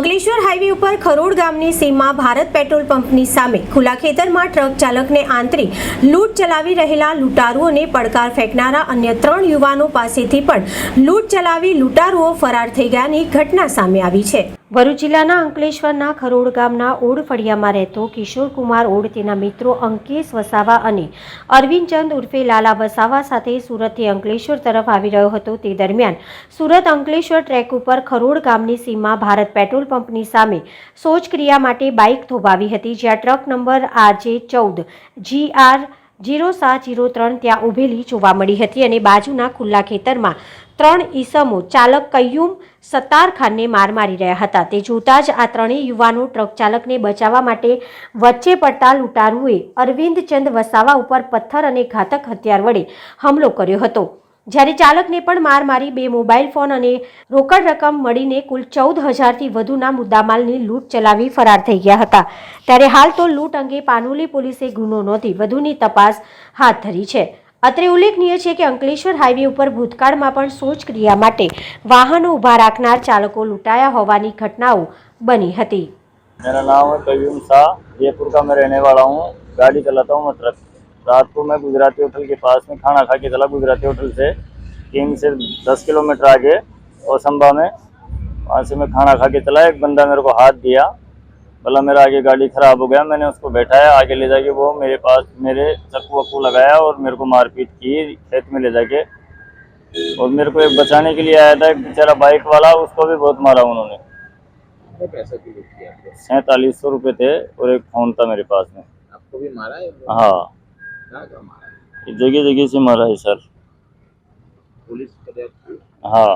Ankleshwar highway ઉપર ખરોડ ગામની સીમા Bharat petrol પંપની સામે ખુલ્લા ખેતરમાં ટ્રક ચાલકને આંતરી લૂંટ ચલાવી રહેલા લૂંટારુઓને પડકાર ફેંકનારા અન્ય ત્રણ યુવાનો પાસેથી પણ લૂંટ ચલાવી લૂંટારુઓ ફરાર થઈ ગયાની ઘટના સામે આવી છે. ભરૂચ જિલ્લાના અંકલેશ્વરના ખરોડ ગામના ઓડ ફળિયામાં રહેતો કિશોર કુમાર ઓડ તેના મિત્રો અંકેશ વસાવા અને અરવિંદ ચંદ ઉર્ફે લાલા વસાવા સાથે સુરતથી અંકલેશ્વર તરફ આવી રહ્યો હતો. તે દરમિયાન સુરત અંકલેશ્વર ટ્રેક ઉપર ખરોડ ગામની સીમા ભારત પેટ્રોલ પંપની સામે શૌચક્રિયા માટે બાઇક થોભાવી હતી, જ્યાં ટ્રક નંબર આરજે ચૌદ, જી આર જીરો સાત જીરો ત્રણ ત્યાં ઊભેલી જોવા મળી હતી અને બાજુના ખુલ્લા ખેતરમાં ત્રણ ઈસમો ચાલક કૈયુમ સત્તાર ખાનને માર મારી રહ્યા હતા. તે જોતા જ આ ત્રણેય યુવાનો ટ્રક ચાલકને બચાવવા માટે વચ્ચે પડતા લૂંટારુએ અરવિંદચંદ વસાવા ઉપર પથ્થર અને ઘાતક હથિયાર વડે હુમલો કર્યો હતો. જ્યારે ચાલકને પણ માર મારી બે મોબાઈલ ફોન અને રોકડ રકમ મળીને કુલ ચૌદ હજારથી વધુના મુદ્દામાલની લૂંટ ચલાવી ફરાર થઈ ગયા હતા ત્યારે હાલ તો લૂંટ અંગે પાનોલી પોલીસે ગુનો નોંધી વધુની તપાસ હાથ ધરી છે અત્રે ઉલ્લેખનીય છે કે અંકલેશ્વર હાઈવે ઉપર ભૂતકાળમાં પણ શૌચક્રિયા માટે વાહનો ઊભા રાખનાર ચાલકો લૂંટાયા હોવાની ઘટનાઓ બની હતી मेरा नाम है कयूम शाह जयपुर का मैं रहने वाला हूँ गाड़ी चलाता हूँ मैं ट्रक रात को मैं गुजराती होटल के पास में खाना खा के चला गुजराती होटल से किंग से दस किलोमीटर आगे ओसंबा में। वहाँ से मैं खाना खा के चला एक बंदा मेरे को हाथ दिया। बोला मेरा आगे गाड़ी खराब हो गया मैंने उसको बैठाया आगे ले जाके वो मेरे पास मेरे चक्कू वक्कू लगाया और मेरे को मारपीट की खेत में ले जाके। और मेरे को एक बचाने के लिए आया था एक बेचारा बाइक वाला उसको भी बहुत मारा उन्होंने। सैंतालीस सौ रुपये थे और एक फ़ोन था मेरे पास में। आपको भी मारा है? है। जगह जगह से मारा है सर पुलिस को देख हाँ